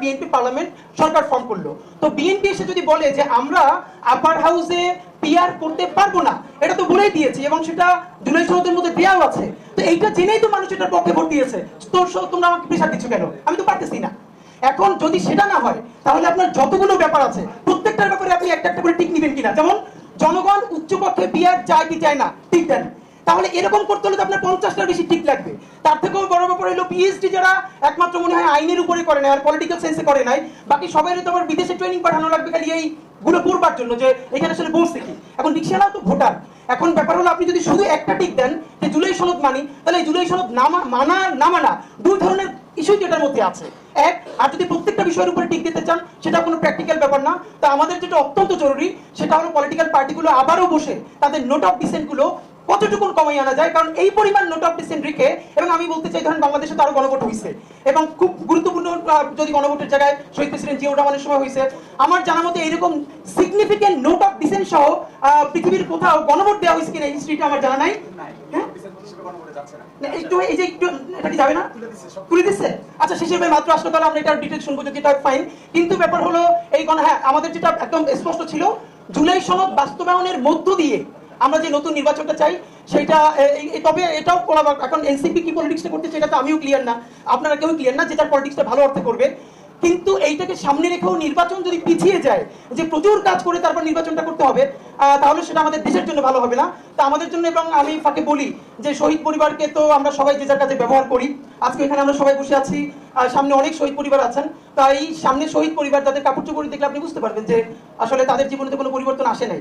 BNP parliament সরকার form করল। তো BNP এসে যদি বলে যে আমরা আপার হাউসে পিআর করতে পারব না, এটা তো বলেই দিয়েছি এবং সেটা জুলাই সনদের মধ্যে দেওয়াও আছে। তো এইটা জেনেই তো মানুষ এটার পক্ষে ভোট দিয়েছে। তো তোমরা আমাকে প্রেশার দিচ্ছ কেন? আমি তো পারতেছি না। এখন যদি সেটা না হয়, তাহলে আপনার যতগুলো ব্যাপার আছে, প্রত্যেকটার ব্যাপারে আপনি একটা একটা করে টিক নিবেন কিনা? যেমন, জনগণ উচ্চপক্ষে বিয়ার চায় কি চায় না টিক দেন। তাহলে এরকম করতে হলে তো আপনার পঞ্চাশটার বেশি ঠিক লাগবে। তার থেকেও বড় ব্যাপার হলো পিএইচডি যারা একমাত্র মনে হয় আইনের উপরে করে নাই আর পলিটিক্যাল সেন্সে করে নাই, বাকি সবাই তো আবার বিদেশে ট্রেনিং পাঠানো লাগবে খালি এই গুলো পড়বার জন্য যে এখানে আসলে বলছে কি। এখন রিক্সাওয়ালাও তো ভোটার। এখন ব্যাপার হলো আপনি যদি শুধু একটা টিক দেন যে জুলাই সনদ মানি, তাহলে এই জুলাই সনদ নামা মানা না মানা দুই ধরনের ইস্যুই এটার মধ্যে আছে। এক, আর যদি প্রত্যেকটা বিষয়ের উপরে টিক দিতে চান সেটা কোনো প্র্যাকটিক্যাল ব্যাপার না। তা আমাদের যেটা অত্যন্ত জরুরি, সেটা হলো পলিটিক্যাল পার্টিগুলো আবারও বসে, তাদের নোট অফ ডিসেন্টগুলো কতটুকুন কমাই আনা যায়? কারণ এই পরিমাণ নোট অফ ডিসেন্ট রেখে এবং আমি বলতে চাই ধরেন বাংলাদেশে তো আরও গণভোট হয়েছে এবং খুব গুরুত্বপূর্ণ যদি গণভোটের জায়গায় শহীদ প্রেসিডেন্ট জিয়াউর রহমানের সময় হয়েছে আমার জানা মতে এরকম সিগনিফিকেন্ট নোট অফ ডিসেন্ট সহ পৃথিবীর কোথাও গণভোট দেওয়া হয়েছে কিনা হিস্ট্রিটা আমার জানা নাই। হ্যাঁ? একটু এই যে একটু এটা কি যাবে না? তুলে দিচ্ছে আচ্ছা ভাই মাত্র আসলে তাহলে আমরা এটার ডিটেল শুনব যদি এটা ফাইন কিন্তু ব্যাপার হলো এই গণ হ্যাঁ আমাদের যেটা একদম স্পষ্ট ছিল জুলাই সনদ বাস্তবায়নের মধ্য দিয়ে আমরা যে নতুন নির্বাচনটা চাই সেটা তবে এটাও করা। এখন এনসিপি কি পলিটিক্সটা করতে সেটা তো আমিও ক্লিয়ার না। আপনারা কেউ ক্লিয়ার না যে তার পলিটিক্সটা ভালো অর্থে করবে। কিন্তু এইটাকে সামনে রেখেও নির্বাচন যদি পিছিয়ে যায়, যে প্রচুর কাজ করে তারপর নির্বাচনটা করতে হবে তাহলে সেটা আমাদের দেশের জন্য ভালো হবে না। তা আমাদের জন্য এবং আমি ফাঁকে বলি যে শহীদ পরিবারকে তো আমরা সবাই যে যার কাছে ব্যবহার করি, আজকে এখানে আমরা সবাই বসে আছি সামনে অনেক শহীদ পরিবার আছেন। তাই সামনে শহীদ পরিবার, তাদের কাপড় চোপড় দেখলে আপনি বুঝতে পারবেন যে আসলে তাদের জীবনে তো কোনো পরিবর্তন আসে নাই।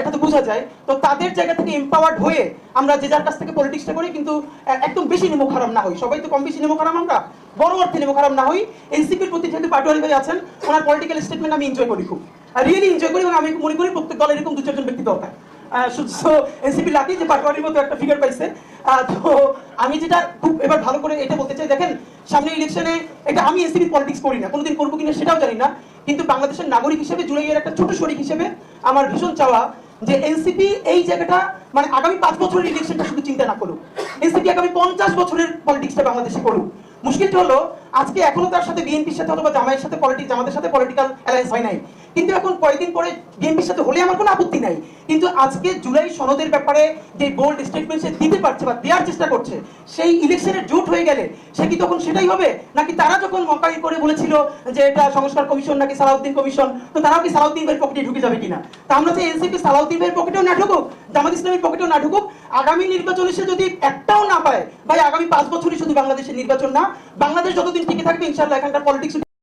এটা তো বোঝা যায়। তো তাদের জায়গা থেকে এম্পাওয়ার্ড হয়ে আমরা যে যার কাছ থেকে পলিটিক্সটা করি, কিন্তু একদম বেশি নেমো খারাপ না হই। সবাই তো কম বেশি নেমো খারাপ আমরা। বড় অর্থে নেমো খারাপ না হই। এনসিপির প্রতি যেহেতু পাটোয়ারি ভাই আছেন, ওনার পলিটিক্যাল স্টেটমেন্ট আমি এনজয় করি খুব। রিয়েলি এনজয় করি এবং আমি মনে করি প্রত্যেক দলের এরকম দু চারজন ব্যক্তি দরকার। এনসিপি লাকি যে পাটোয়ারির মতো একটা ফিগার পাইছে। তো আমি যেটা খুব এবার ভালো করে এটা বলতে চাই, দেখেন, সামনে ইলেকশনে এটা আমি এনসিপি পলিটিক্স করি না, কোনোদিন করব কিনা সেটাও জানি না। কিন্তু বাংলাদেশের নাগরিক হিসেবে জুলাইয়ের একটা ছোট শরিক হিসেবে আমার ভীষণ চাওয়া যে এনসিপি এই জায়গাটা মানে আগামী পাঁচ বছরের ইলেকশনটা শুধু চিন্তা না করুক। এনসিপি আগামী পঞ্চাশ বছরের পলিটিক্সটা বাংলাদেশে করুক। মুশকিলটা হলো, আজকে এখনও তার সাথে বিএনপির সাথে অথবা জামাইয়ের সাথে পলিটিক্স আমাদের সাথে পলিটিক্যাল অ্যালায়েন্স হয় নাই। কিন্তু এখন কয়েকদিন পরে বিএনপির সাথে হলে আমার কোনো আপত্তি নাই। কিন্তু আজকে জুলাই সনদের ব্যাপারে যে বোল্ড স্টেটমেন্ট সে দিতে পারছে বা দেওয়ার চেষ্টা করছে, সেই ইলেকশনের জোট হয়ে গেলে সে কি তখন সেটাই হবে? নাকি তারা যখন মকাই করে বলেছিল যে এটা সংস্কার কমিশন নাকি সালাউদ্দিন কমিশন, তো তারাও কি সালাউদ্দিন ভাইয়ের পকেটে ঢুকে যাবে কিনা? তা আমরা যে এনসিপি সালাউদ্দিন ভাইয়ের পকেটেও না ঢুকুক, জামাত ইসলামের পকেটেও না ঢুকুক। আগামী নির্বাচনে সে যদি একটাও না পায়, ভাই আগামী পাঁচ বছরই শুধু বাংলাদেশের নির্বাচন না, বাংলাদেশ যতদিন টিকে থাকবে, ইনশাআল্লাহ এখানকার পলিটিক্স